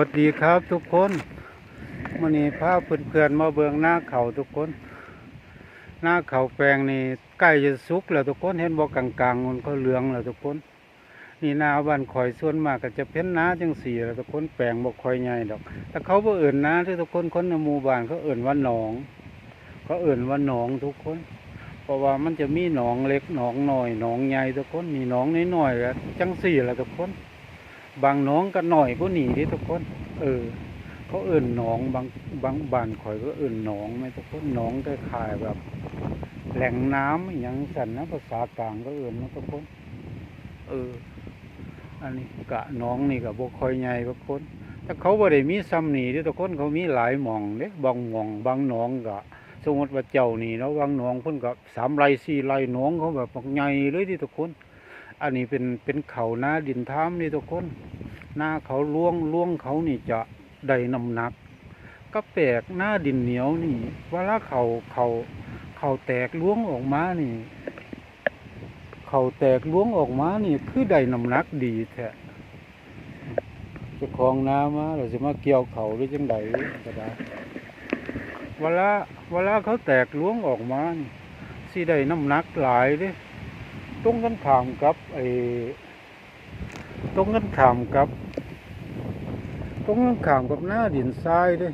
วัสดีครับทุกคนวันนี้พาเพื่อนๆมาเบืองหน้าเขาทุกคน หน้าเขาแปลงนี่ใกล้จะสุกแล้วทุกคนเห็นบอกกลางๆมันก็เหลืองแล้วทุกคน นี่นาบ้านข่อยส่วนมากก็จะเพ้นน้าจังสีแล้วทุกคนแปลงบอกข่อยใหญ่ดอก แต่เขาบ่เอื่นนาที่ทุกคนคนในหมู่บ้านเขาเอื่นว่าหนองเขาเอื่นว่าหนองทุกคน เพราะว่ามันจะมีหนองเล็กหนองน้อยหนองใหญ่ทุกคนมีหนองน้อยๆก็จังสี่แหละทุกคน บางหนองก็หน่อยผู้หนีที่ทุกคน เออ เขาเอื่นหนองบางบางบ้านข่อยก็เอื่นหนองไหมทุกคนหนองก็ขายแบบ แหล่งน้ำอย่างสันนะภาษากลางก็เอื่นนะทุกคน เออ อันนี้กะหนองนี่กับบกคอยใหญ่ทุกคนแต่เขาบ่ได้มีซ้ำหนีที่ทุกคนเขามีหลายหม่องเด้บางหม่อง บางหนองก็สมมติว่าเจ้านี่เนาะบางหนองเพิ่นก็สามไร่สี่ไร่หนองเขาแบบบักใหญ่เลยที่ทุกคน อันนี้เป็นเป็นเขาหน้าดินท้ามนี่ทุกคน หน้าเขาล่วงล่วงเขานี่จะได้น้ำหนัก ก็แปลกหน้าดินเหนียวนี่เวลาเขาเขาเขาแตกล่วงออกมานี่ เขาแตกล่วงออกมานี่คือได้น้ำหนักดีแท้จะคลองน้ำมาเราจะมาเกี่ยวเขาหรือจังใดก็ได้เวลาเวลาเขาแตกล่วงออกมานี่สิได้น้ำหนักหลายเด้ ตรงกันข้ามกับไอ้ตรงกันข้ามกับตรงกันข้ามกับหน้าดินทรายด้วย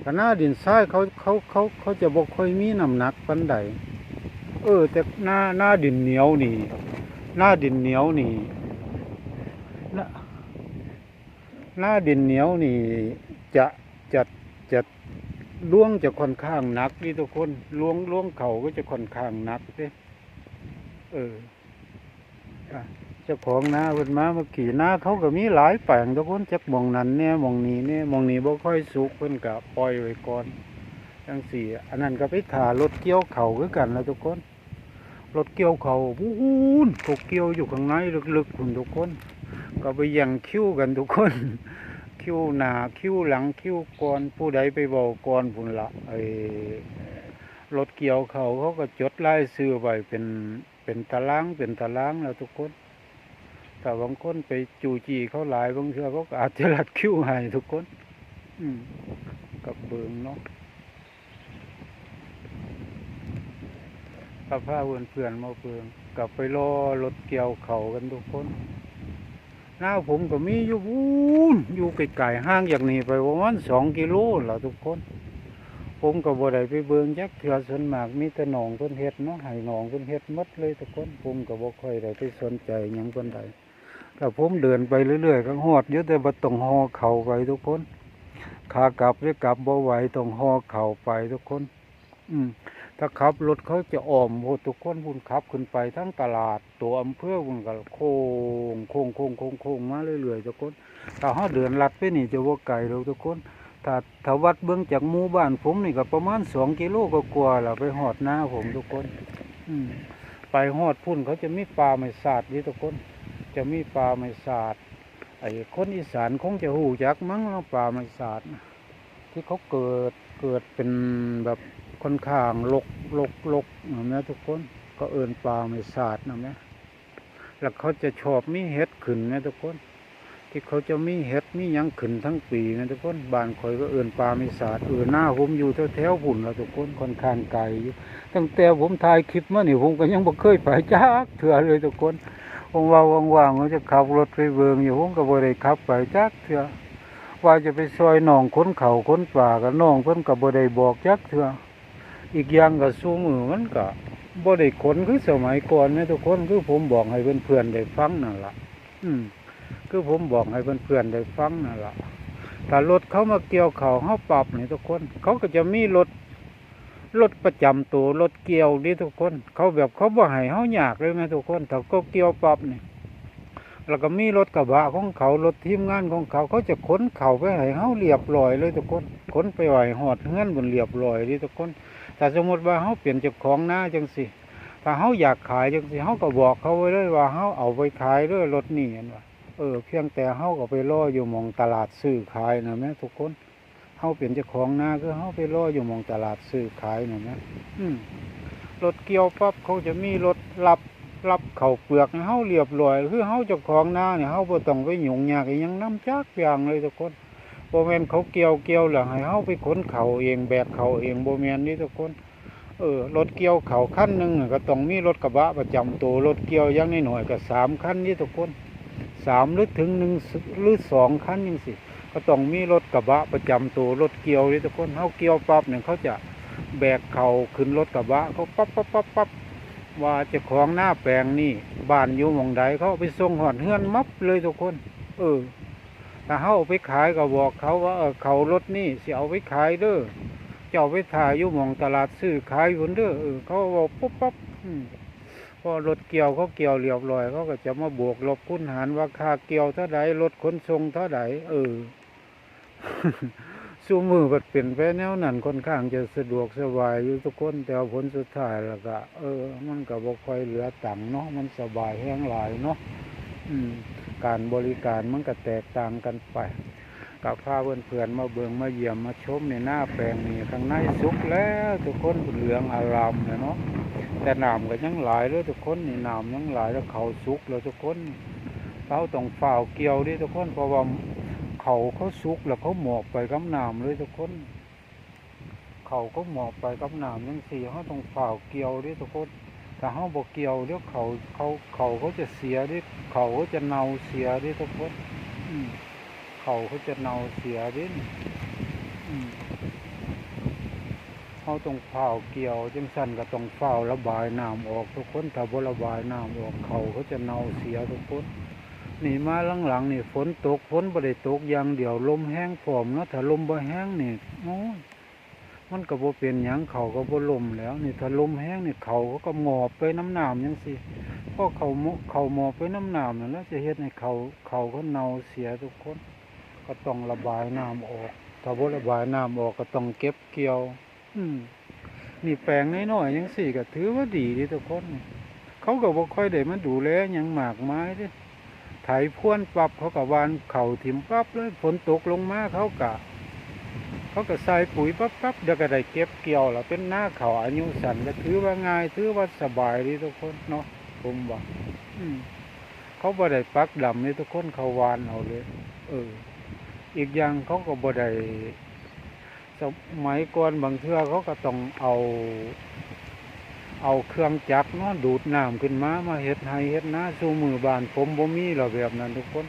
แต่หน้าดินทรายเขาเขาเขาเขาจะบอกค่อยมีน้ำหนักปันใดเออแต่หน้าหน้าดินเหนียวนี่ หน้าดินเหนียวนี่หน้าหน้าดินเหนียวนี่ จะจะจะล่วงจะค่อนข้างหนักนี่ทุกคนล่วงล่วงเขาก็จะค่อนข้างหนักเด้เออ เจ้าของนาเพิ่นมาเมื่อกี้นาเขาก็มีหลายแปลงทุกคนจักมองนั้นเนี่ยมองนี้เนี่ยมองนี้บ่ค่อยสุกเพิ่นก็ปล่อยไว้ก่อนจังสี่ อันนั้นก็ไปถ่ารถเกี่ยวเขาคือกันแล้วทุกคนรถเกี่ยวเขาวู้นถูกเกี่ยวอยู่ข้างในลึกๆคุณทุกคน ก็ไปแย่งคิ้วกันทุกคน คิ้วหนาคิ้วหลังคิ้วก่อนผู้ใดไปบอกก่อนพุ่นละไอ้รถเกี่ยวเขาเขาก็จดไล่ซื้อไว้เป็น เป็นตารางเป็นตารางแล้วทุกคนแต่บางคนไปจูจีเขาหลายบางเทือเขาก็อาจจะรัดคิ้วให้ทุกคน อืมกับเบิงเนาะกับผ้าเพื่อนเพื่อนมาเบิงกลับไปรอรถเกี่ยวเขากันทุกคน หน้าผมก็มีอยู่วูนอยู่ไกลๆห้างอย่างนี้ไปประมาณสองกิโลแล้วทุกคน ผมก็บ่ได้ไปเบิ่งจักเทื่อส่วนมากมีแต่หนองเพิ่นเฮ็ดเนาะให้หนองเพิ่นเฮ็ดหมดเลยทุกคนผมก็บ่ค่อยได้ไปสนใจหยังปานใดถ้าผมเดินไปเรื่อยๆก็ฮอดอยู่แต่บ่ต้องฮอเข่าไปทุกคนขากลับหรือกลับบ่ไหวต้องฮอเข่าไปทุกคน อืมถ้าขับรถเขาจะอ้อมโหดทุกคนพุ่นขับขึ้นไปทั้งตลาดตัวอำเภอพุ่นก็โค้งโค้งโค้งโค้งโค้งมาเรื่อยๆทุกคนถ้าเฮาเดินลัดไปนี่จะบ่ไกลดอกทุกคน ถ้าถ้าวัดเบื้องจากหมู่บ้านผมนี่ก็ประมาณสองกิโลก็กว่าแล้วไปหอดหน้าผมทุกคน อืมไปหอดพุ่นเขาจะมีปลาไม่สาดนี่ทุกคน จะมีปลาไม่สาดไอ้คนอีสานคงจะหูจักมั้งเนาะปลาไม่สาดที่เขาเกิดเกิดเป็นแบบค่อนข้างลกลกลกนะแม่ทุกคนก็เอินปลาไม่สาดนะแม่ยแล้วเขาจะชอบมีเห็ดขึ้นนะทุกคน ที่เขาจะมีเห็ดมียังขึ้นทั้งปีนะทุกคนบ้านข่อยก็เอื่นปลาไม่สาดเอื่นหน้าผมอยู่แถวๆหุ่นล้วทุกคนค่อนข้างไกลอยู่ตั้งแต่ผมถ่ายคลิปมานี่ผมก็ยังบ่เคยไปจักเถื่อเลยทุกคนผมว่าว่างๆผมจะขับรถไปเบิงอยู่ผมก็บ่ได้ขับไปจักเถื่อว่าจะไปซอยหนองค้นเขาค้นป่ากับน้องเพิ่นก็บ่ได้บอกจักเถื่ออีกอย่างก็สู้มือมันก็บ่ได้ขนคือสมัยก่อนนะทุกคนคือผมบอกให้เพื่อนๆได้ฟังนั่นล่ะ อืม คือผมบอกให้เพื่อนๆได้ฟังนั่นแหละถ้ารถเขามาเกี่ยวเขาเขาปรับนี่ทุกคน เขาก็จะมีรถรถประจำตัวรถเกี่ยวนี่ทุกคน เขาแบบเขาบ่ให้เขาอยากเลยไหมทุกคนถ้าเขาเกี่ยวปรับนี่แล้วก็มีรถกระบะของเขารถทีมงานของเขาเขาจะขนเขาไปให้เขาเรียบร้อยเลยทุกคนขนไปไหวหอดเงื่อนบนเรียบร้อยนี่ทุกคนแต่สมมติว่าเขาเปลี่ยนเจ้าของหน้าจังสิถ้าเขาอยากขายจังสิเขาก็บอกเขาไว้เลยว่าเขาเอาไปขายด้วยรถนี่เห็นว่า เออเพียงแต่เฮาก็ไปล่ออยู่มองตลาดซื้อขายนะแม่ทุกคนเฮาเป็นเจ้าของนาคือเฮาไปล่ออยู่มองตลาดซื้อขายนะแม่รถเกี่ยวปั๊บเขาจะมีรถรับรับเข่าเปลือกเฮาเรียบร้อยคือเฮาเจ้าของนาเนี่ยเฮาบ่ต้องไปหยุ่งยากยังน้ำจักอย่างเลยทุกคนโบ่แมนเขาเกี่ยวเกี่ยวแล้วให้เฮาไปขนเข่าเองแบกเข่าเองโบ่แมนนี่ทุกคนเออรถเกี่ยวเข่าคันหนึ่งก็ต้องมีรถกระบะประจำตัวรถเกี่ยวย่างน้อยก็สามคันนี่ทุกคน สามหรือถึงหนึ่งหรือสองคันจังซี่ก็ต้องมีรถกระบะประจำตัวรถเกี่ยวนี่ทุกคนเฮาเกี่ยวปั๊บเนี่ยเขาจะแบกเขาขึ้นรถกระบะเขาปั๊บปั๊บปั๊บปั๊บว่าจ้าของหน้าแปลงนี่บ้านอยู่หม่องใดเขาไปส่งหอดเฮือนมับเลยทุกคน เออถ้าเขาไปขายก็บอกเขาว่าเออเขารถนี่เสิเอาไปขายเด้อเจ้าไปถ่ายอยู่หมองตลาดซื้อขายอยู่เด้อเออเขาบอกปุ๊บปั๊บอืม พอรถเกี่ยวเขาเกี่ยวเรียบร้อยเขาก็จะมาบวกลบคูณหารว่าค่าเกี่ยวเท่าใดรถขนส่งเท่าใดเออสู้มือบัดเป็นไปแนวนั้นค่อนข้างจะสะดวกสบายอยู่ทุกคนแต่ผลสุดท้ายแล้วก็เออ มันก็บ่ค่อยเหลือตังเนาะมันสบายแห้งหลายเนาะการบริการมันก็แตกต่างกันไปกับพาเพื่อนๆมาเบิงมาเยี่ยมมาชมในหน้าแปลงนี่ข้างในสุกแล้วทุกคนเหลืองอารามเลยเนาะ แต่น้ำก็ยังหลายเลยทุกคนนี่น้ำยังหลายแล้วเขาสุกแล้วทุกคนเขาต้องฝ่าวเกี่ยวดิทุกคนเพราะว่าเขาเขาสุกแล้วเขาหมอบไปกับน้ำเลยทุกคน เขาก็หมอบไปกับน้ำยังสี่เขาต้องฝ่าวเกี่ยวดิทุกคนถ้าเขาบอกเกี่ยวเดี๋ยวเขาเขาเขาเขาจะเสียดิเขาเขาจะเน่าเสียดิทุกคนเขาเขาจะเน่าเสียดิอืม เขาต้องเฝ้าเกี่ยวจังสันก็ต้องเฝ้าระบายน้ำออกทุกคนถ้าบ่ระบายน้ำออกเขาเขาจะเน่าเสียทุกคนนี่มาหลังๆนี่ฝนตกฝนบ่ได้ตกอย่างเดียวลมแห้งผอมเนาะถ้าลมบ่แห้งนี่โอ้ยมันก็บ่เป็นหยังเขาก็บ่ลมแล้ว นี่ถ้าลมแห้งนี่เขาก็ก็หมอบไปน้ำหน้ำจังซี่พอเขาเขาหมอบไปน้ำน้ำนั่นแล้วจะเฮ็ดให้เขาเขาก็เน่าเสียทุกคน ก็ต้องระบายน้ำออกถ้าบ่ระบายน้ำออกก็ต้องเก็บเกี่ยว อืมนี่แปลงน้อยๆจังซี่ก็ถือว่าดีดีทุกคนเขาก็บ่ค่อยได้มาดูแลยังหมากไมายเด้ไถพ่วนปรับเขาก็หวานเข่าถิ่มปั๊บเลยฝนตกลงมาเขาก็เขาก็ใส่ปุ๋ยปั๊บปั๊บเดี๋ยวก็ได้เก็บเกี่ยวแล้วเป็นหน้าเขาอายุสันก็ถือว่าง่ายถือว่าสบายดีทุกคนเนาะผมบอกเขาบ่ได้ปักดำนี่ทุกคนเขาวานเอาเลย เออ อีกอย่างเขาก็บ่ได้ สมัยก่อนบางเทื่อเขาก็ต้องเอา เอาเครื่องจักรเนาะดูดน้ำขึ้นมามาเฮ็ดให้เฮ็ดนาสู่มือบานผมบ่มีหรอแบบนั้นทุกคน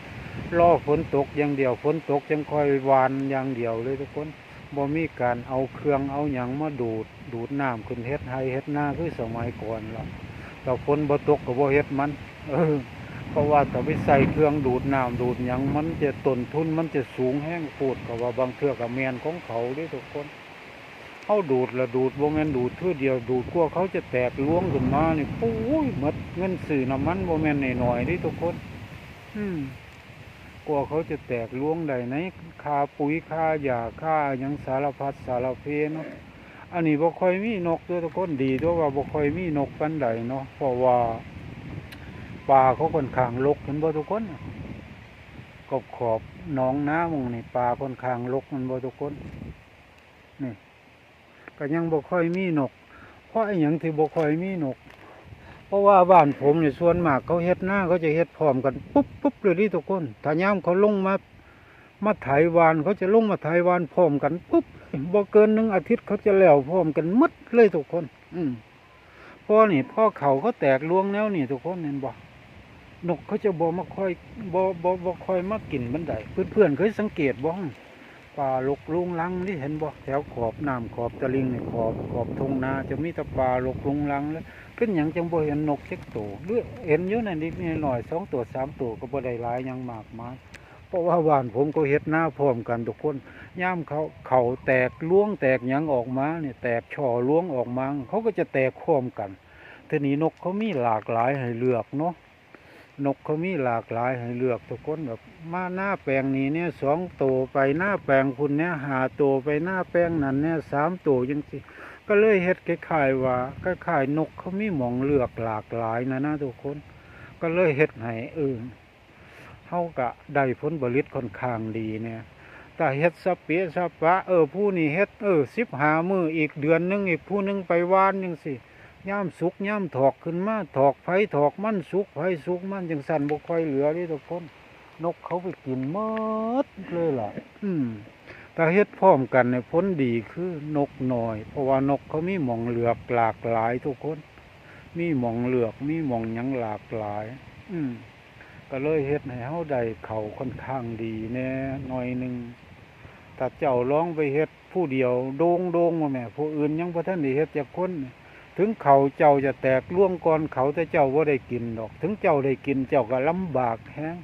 รอฝนตกอย่างเดียวฝนตกจังค่อยวานอย่างเดียวเลยทุกคนบ่มีการเอาเครื่องเอาหยังมาดูดดูดน้ำขึ้นเฮ็ดไห้เฮ็ดนาคือสมัยก่อนละแต่ฝนบ่ตกก็บ่เฮ็ดมัน เออ เพราะว่าถ้าไปใส่เครื่องดูดน้ำดูดหยังมันจะต้นทุนมันจะสูงแห้งโพูดก็ว่าบางเทื่อก็แม่นของเขาเด้ทุกคนเฮาดูดละดูดบ่แม่นดูดเทื่อเดียวดูดกลัวเขาจะแตกล้วงขึ้นมานี่โอ้ยหมดเงินซื้อน้ำมันบ่แม่นน้อยๆเด้ทุกคน อืมกลัวเขาจะแตกล่วงใดในค่าปุ๋ยค่าหญ้าค่าหยังสารพัดสารเพเนาะอันนี้บ่ค่อยมีนกตัวทุกคนดีด้วยว่าบ่ค่อยมีนกปานใดเนาะเพราะว่า ป่าเขาค่อนข้างรกเห็นบ่ทุกคนกบขอบหนองน้ำมงนี่ป่าค่อนข้างรกมันบ่ทุกคนนี่ก็ยังบ่ค่อยมีนก เพราะไอ้หยังที่บ่ค่อยมีนก เพราะว่าบ้านผมเนี่ยส่วนมากเขาเฮ็ดหน้าเขาจะเฮ็ดพร้อมกันปุ๊บปุ๊บเลยนี่ทุกคนถ้ายามเขาลงมามาไถวานเขาจะลงมาไถวานพร้อมกันปุ๊บบ่เกินหนึ่งอาทิตย์เขาจะแล้วพร้อมกันหมดเลยทุกคน อืมเพราะนี่พ่อเขาเขาแตกลวงแนวนี่ทุกคนเห็นบ่ นกเขาจะบ่มาคอยบ่บ่บ่ค่อยมากินบันไดเพื่อนเพื่อนเคยสังเกตบ่ป่าลกลุงลังนี่เห็นบ่แถวขอบน้ำขอบตะลิงนี่ขอบขอบทงนาจะมีแต่ป่าลกลุงลังแล้วเป็นหยังจังบ่เห็นนกเช็กตัวหรือเห็นอยู่นั่นนิดหน่อยสองตัวสามตัวก็บ่ได้หลายยังมากมายเพราะว่าบ้านผมก็เฮ็ดหน้าพร้อมกันทุกคนย่ามเขาเขาแตกล้วงแตกยังออกมาเนี่ยแตกช่อล้วงออกมาเขาก็จะแตกพร้อมกันทีนี้นกเขามีหลากหลายให้เลือกเนาะ นกเขามีหลากหลายให้เลือกทุกคนแบบมาหน้าแปลงนี้เนี่ยสองตัวไปหน้าแปลงคุณเนี่ยหาตัวไปหน้าแปลงนั้นเนี่ยสามตัวจังสิก็เลยเฮ็ดคล้ายๆว่าคล้ายๆนกเขามีหมองเลือกหลากหลายนะนะทุกคน ก็เลยเฮ็ดให้เออเฮากะได้ผลผลิตค่อนข้างดีเนี่ยแต่เฮ็ดสเปียสปะเออผู้นี้เฮ็ดเออสิบหามืออีกเดือนหนึงอีกผู้หนึงไปวานจังสิ ย่ามสุกย่ามถอกขึ้นมาถอกไผถอกมันสุกไผสุกมันจังสั่นบ่ค่อยเหลือเดิทุกคน นกเขาไปกินมดเลยล่ะ อืมถ้าเฮ็ดพร้อมกันเนี่ยผลดีคือนกหน้อย เพราะว่านกเขามีหม่องเหลือกหลากหลายทุกคน มีหม่องเหลือกมีหม่องยังหลากหลาย อืมก็เลยเฮ็ดให้เฮาได้เขาค่อนข้างดีแน่หน่อยหนึ่งถ้าเจ้าร้องไปเฮ็ดผู้เดียว โดงโดงมาแม่ผู้อื่นยังบ่ทันได้เฮ็ดจักคนนี่ ถึงเขาเจ้าจะแตกล่วงก่อนเขาแต่เจ้าบ่ได้กินดอก ถึงเจ้าได้กินเจ้าก็ลำบากแฮง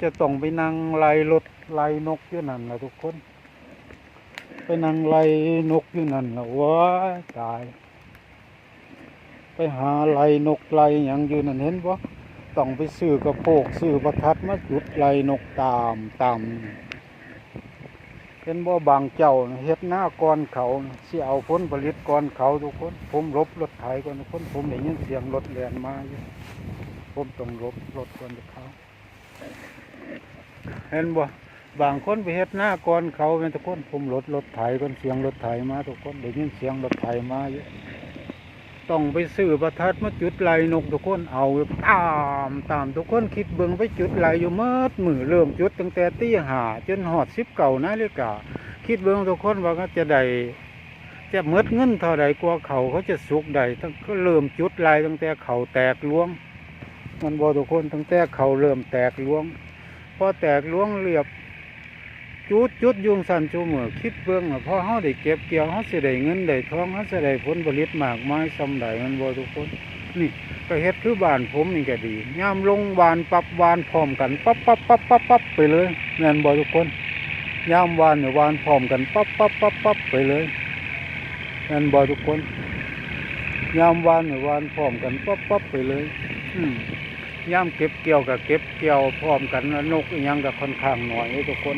จะต้องไปนั่งไล่รถไล่นกอยู่นั่นละทุกคน ไปนั่งไล่นกอยู่นั่นละว้าตาย ไปหาไล่นกไล่หยังอยู่นั่นเห็นบ่ต้องไปซื้อกระโปกซื้อประทัดมาจุดไล่นกตามตาม ห็นบ่บางเจ้าเฮ็ดหน้าก้อนเขาน่ะสิเอาผลผลิตก้อนเขาทุกคน ผมรบรถไถก่อนทุกคน ผมได้ยินเสียงรถแล่นมาอยู่ผมต้องรบรถก่อนเขาเห็นบ่บางคนไปเฮ็ดหน้าก้อนเขาเป็นทุกคน ผมรถรถไถก่อนเสียงรถไถมาทุกคนได้ยินเสียงรถไถมาอยู่ ต้องไปซื้อประทัดมาจุดไล่นกทุกคนเอาตามตามทุกคนคิดเบิ่งไปจุดไล่อยู่เมื่อมือเริ่มจุดตั้งแต่ตีหาจนหอดสิบเก่านาฬิกาคิดเบิ่งทุกคนว่าก็จะได้จะเมดเงินเท่าใดกว่าเขาเขาจะสุกได้ตั้งก็เริ่มจุดไล่ตั้งแต่เขาแตกล้วง มันบอทุกคนตั้งแต่เขาเริ่มแตกล้วงพอแตกล้วงเรียบ จุดจุดยุงสันจูมือคิดเบื้องว่าพอเฮาได้เก็บเกี่ยวเฮาสิได้เงินได้ทองเฮาสิได้ผลผลิตมากมายซำใดมันบ่ทุกคนนี่ก็เฮ็ดคือบ้านผมนี่ก็ดียามลงหวานปับหวานพร้อมกันปั๊บปั๊บปั๊บปั๊บปั๊บไปเลยแม่นบ่ทุกคนยามวานเนี่ยวานพร้อมกันปั๊บปั๊บปั๊บปั๊บไปเลยแม่นบ่ทุกคนยามวานเนี่ยวานพร้อมกันปั๊บปั๊บไปเลย อืมยามเก็บเกี่ยวกับเก็บเกี่ยวพร้อมกันนกยังก็ค่อนข้างหน้อยทุกคน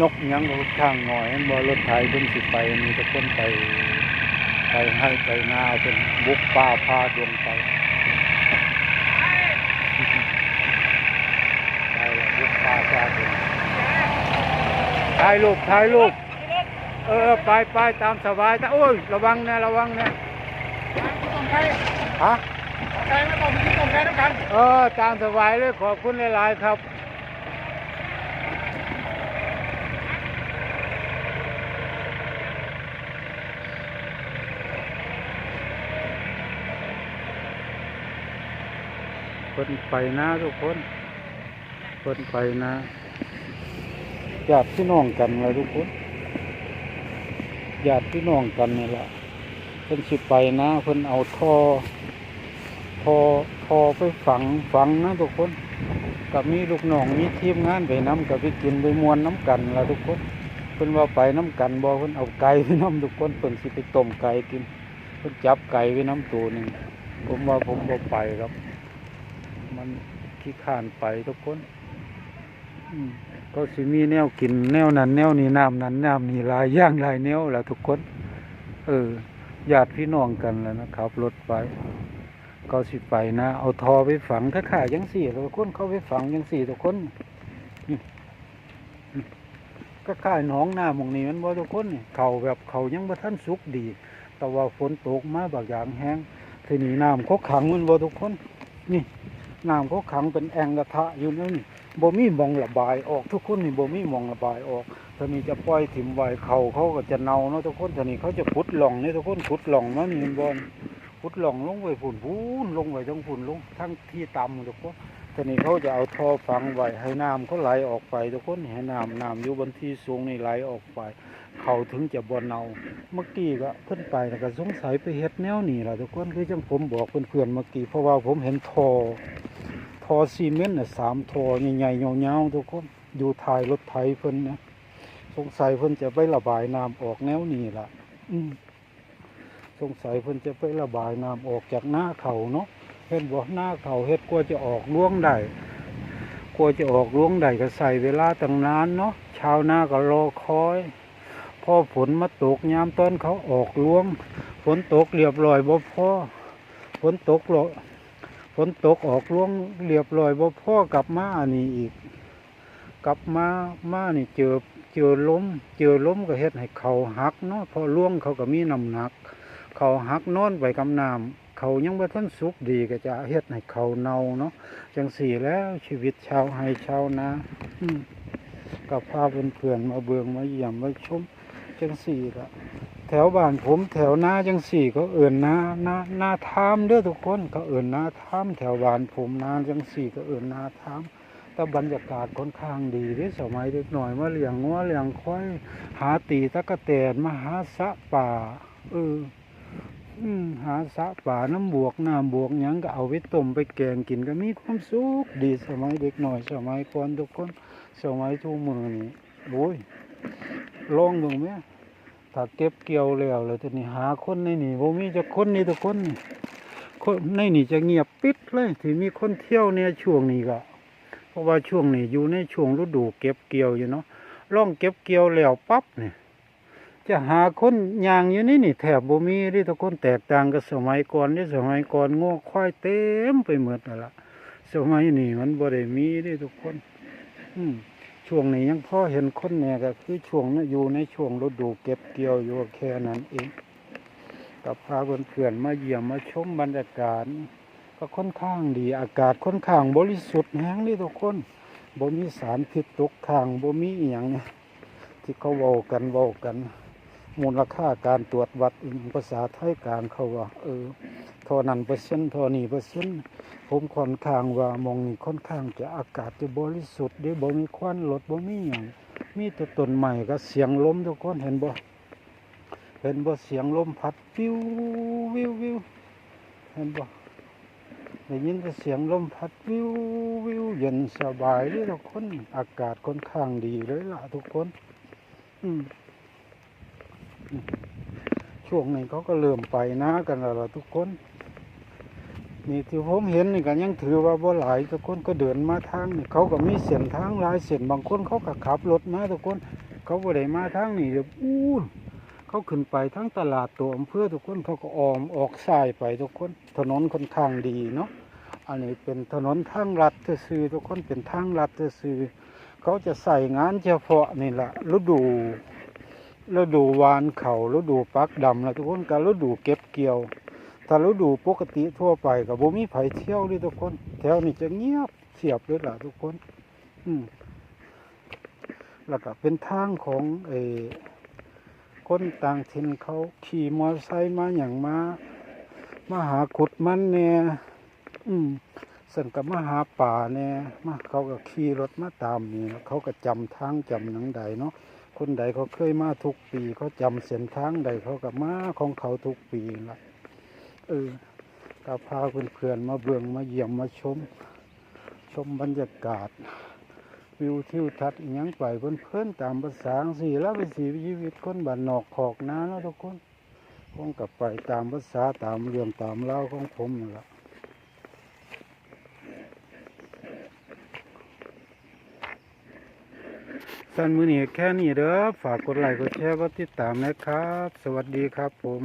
นกยังก็ข้างหน่อยมันบ่รถไถเพิ่นสิไปมีแต่คนไปไปให้ไปนาเพิ่นบุกป่าพาดวงไปไปล้วบุกป่าพาดวงถ่ายรูปถ่ายรูปเออไปไปตามสบายแต่โอ้ยระวังนะระวังนะฮะเออตามสบายเลยขอบคุณหลายๆครับ เพิ่นไปนะทุกคนเพิ่นไปนะญาติพี่น้องกันเลยทุกคนญาติพี่น้องกันนี่แหละเพิ่นสิไปนะเพิ่นเอาท่อท่อท่อไปฝังฝังนะทุกคนกับมีลูกน้องมีทีมงานไปน้ำกับไปกินไปมวนน้ำกันละทุกคนเพิ่นว่าไปน้ำกันบ่เพิ่นเอาไก่ไปน้ำทุกคนเพิ่นสิไปต้มไก่กินเพิ่นจับไก่ไว้น้ำตัวหนึ่งผมว่าผมบ่ไปครับ มันขี้ขานไปทุกคนก็สิมีแนวกินแนวนั้น แนวนี้น้ำนั้นน้ำนี้ลายย่างลายแนวแหละทุกคน เออญาติพี่น้องกันแล้วนะครับรถไปก็สิไปนะเอาทอไปฝังถ้าขาจังสี่ทุกคนเข้าไปฝังจังสี่ทุกคนก็ข่ายหนองหน้ำหมองนี้มันบ่ทุกคนนี่เขาแบบเขายังบ่ทันสุกดี แต่ว่าฝนตกมาบางอย่างแห้งทีนี้น้ำเขาขังมันบ่ทุกคน นี่ น้ำเขาขังเป็นแองกระทะอยู่นั่นนี่บ่มีมองระบายออก ทุกคนนี่บ่มีมองระบายออกทีนี้จะปล่อยถิ่มไว้เขาเขาก็จะเน่าเนาะทุกคนทีนี้เขาจะขุดหล่องนี่ทุกคนขุดหล่องนาะนี่เห็นบ่ขุดหล่องลงไปฝุ่นพูนลงไปทั้งฝุ่นลงทั้งที่ต่ำทุกคน ทีนี้เขาจะเอาท่อฝังไว้ให้น้ำเขาไหลออกไปทุกคนให้น้ำน้ำอยู่บนที่สูงนี่ไหลออกไป เขาถึงจะบ่เน่าเมื่อกี้ก็เพิ่นไปแล้วก็สงสัยไปเฮ็ดแนวนี้ล่ะทุกคนคือจังผมบอกเพื่อนๆเมื่อกี้เพราะว่าผมเห็นท่อท่อซีเมนต์น่ะสามท่อใหญ่ๆยาวๆทุกคนอยู่ท้ายรถไถเพิ่นนะสงสัยเพิ่นจะไประบายน้ำออกแนวนี้ล่ะ อืมสงสัยเพิ่นจะไประบายน้ำออกจากหน้าเขาเนาะ เห็นบอกหน้าเขาเฮ็ดกว่าจะออกล่วงได้กว่าจะออกล่วงได้ก็ใส่เวลาตั้งนานเนาะชาวนาก็รอคอย พอฝนมาตกยามต้นเขาออกล่วง ฝนตกเรียบร้อยบ่พอฝนตกหรอฝนตกออกล่วงเรียบร้อยบ่พ่อกลับมาอันนี้อีก กลับมามานี่เจอเจอล้ม เจอล้มก็เฮ็ดให้เขาหักเนาะพอล่วงเขาก็มีน้ำหนัก เขาหักนอนไปกับน้ำ เขายังบ่ทันสุกดีก็จะเฮ็ดให้เขาเน่าเนาะจังสี่แล้วชีวิตชาวไร่ชาวนาอืมกับพาเพื่อนๆมาเบืองมาเยี่ยมมาชมจังสี่ละแถวบ้านผมแถวหน้าจังสี่ก็เอิ่นหน้าหน้าหน้าทามเด้อทุกคนก็เอิ่นหน้าทามแถวบ้านผมหน้าจังสี่ก็เอิ่นหน้าทามแต่บรรยากาศค่อนข้างดีเด้สมัยเด็กหน่อยมาเลี้ยงงัวเลี้ยงควายหาตีตะกะแตนมาหาสะป่าเอออืม หาสะป่าน้ำบวกน้ำบวกยังก็เอาไปต้มไปแกงกินก็มีความสุขดีสมัยเด็กหน่อย สมัยก่อนทุกคน สมัยทุกมือนี่โอ้ยลองดูไหมถ้าเก็บเกี่ยวแล้วเลยทีนี้หาคนในนี่บ่มีจะคนนี่ทุกคนนี่คนในนี่จะเงียบปิดเลยที่มีคนเที่ยวเนี่ยช่วงนี้ก็เพราะว่าช่วงนี้อยู่ในช่วงฤดูเก็บเกี่ยวอยู่เนาะล่องเก็บเกี่ยวแล้วปั๊บเนี่ย จะหาคนยางอยู่นี่นี่แถบบ่มีที่ทุกคนแตกต่างกับสมัยก่อนที่สมัยก่อนง้อควายเต็มไปหมดนั่นละสมัยนี้มันบ่ได้มีที่ทุกคน อืมช่วงนี้ยังพอเห็นคนเนี่ยก็คือช่วงนี้อยู่ในช่วงฤดูเก็บเกี่ยวอยู่แค่นั้นเองกับพาเพื่อนๆมาเยี่ยมมาชมบรรยากาศก็ค่อนข้างดีอากาศค่อนข้างบริสุทธิ์แฮงนี่ทุกคนบ่มีสารพิษตกค้างบ่มีอีหยังเนี่ยที่เขาเว้ากันเว้ากัน มูลค่าการตรวจวัดอิงภาษาไทยกลางเขาว่า เออทอนันเปอร์เซ็นต์ทอนี้เปอร์เซ็นต์ผมค่อนข้างว่ามองนี่ค่อนข้างจะอากาศจะบริสุทธิ์เด้บ่มีควันรถบ่มีหยังมีแต่ต้นไม้กับเสียงลมทุกคนเห็นบ่เห็นบ่เสียงลมพัดวิววิววิวเห็นบ่ได้ยินแต่เสียงลมพัดวิววิวเย็นสบายเลยทุกคนอากาศค่อนข้างดีเลยล่ะทุกคน อืม ช่วงนี้เขาก็เริ่มไปนะกันแล้วทุกคน นี่ที่ผมเห็นนี่ก็ยังถือว่าบ่หลายทุกคนก็เดินมาทางนี่เขาก็มีเส้นทางหลายเส้นบางคนเขาก็ขับรถมาทุกคน เขาบ่ได้มาทางนี่เดี๋ยวอู้เขาขึ้นไปทั้งตลาดตัวอำเภอทุกคนเขาก็ออมออกสายไปทุกคน ถนนค่อนข้างดีเนาะอันนี้เป็นถนนทางลัดซื่อทุกคนเป็นทางลัดซื่อเขาจะใส่งานเฉพาะนี่แหละฤดู ฤดูวานเขาฤดูปักดำแล้วทุกคนกับฤดูเก็บเกี่ยว ถ้าฤดูปกติทั่วไปกับบ่มีไผเที่ยวเลยทุกคน แถวนี้จะเงียบเสียบเลยล่ะทุกคน อืมแล้วก็เป็นทางของเอคนต่างถิ่นเขาขี่มอเตอร์ไซค์มาอย่างมามาหาขุดมันเนี่ยอืมสันกับมาหาป่าเนี่ยมาเขาก็ขี่รถมาตามนี่เขาก็จำทางจำหนังใดเนาะ คนใดเขาเคยมาทุกปีเขาจำเส้นทางใดเขากับมาของเขาทุกปีละเออก็พาเพื่อนๆมาเบืองมาเยี่ยมมาชม ชมบรรยากาศ วิวทิวทัศน์อิหยังไปเพื่อนๆตามภาษาสี่แล้วเป็นสีชีวิตคนบ้านนอกขอกนาแล้วทุกคนคงกลับไปตามภาษาตามเรื่องตามเล่าของผมนั่นละ สั้นมือนี้แค่นี้เด้อ ฝากกดไลค์ กดแชร์ กดติดตามนะครับ สวัสดีครับผม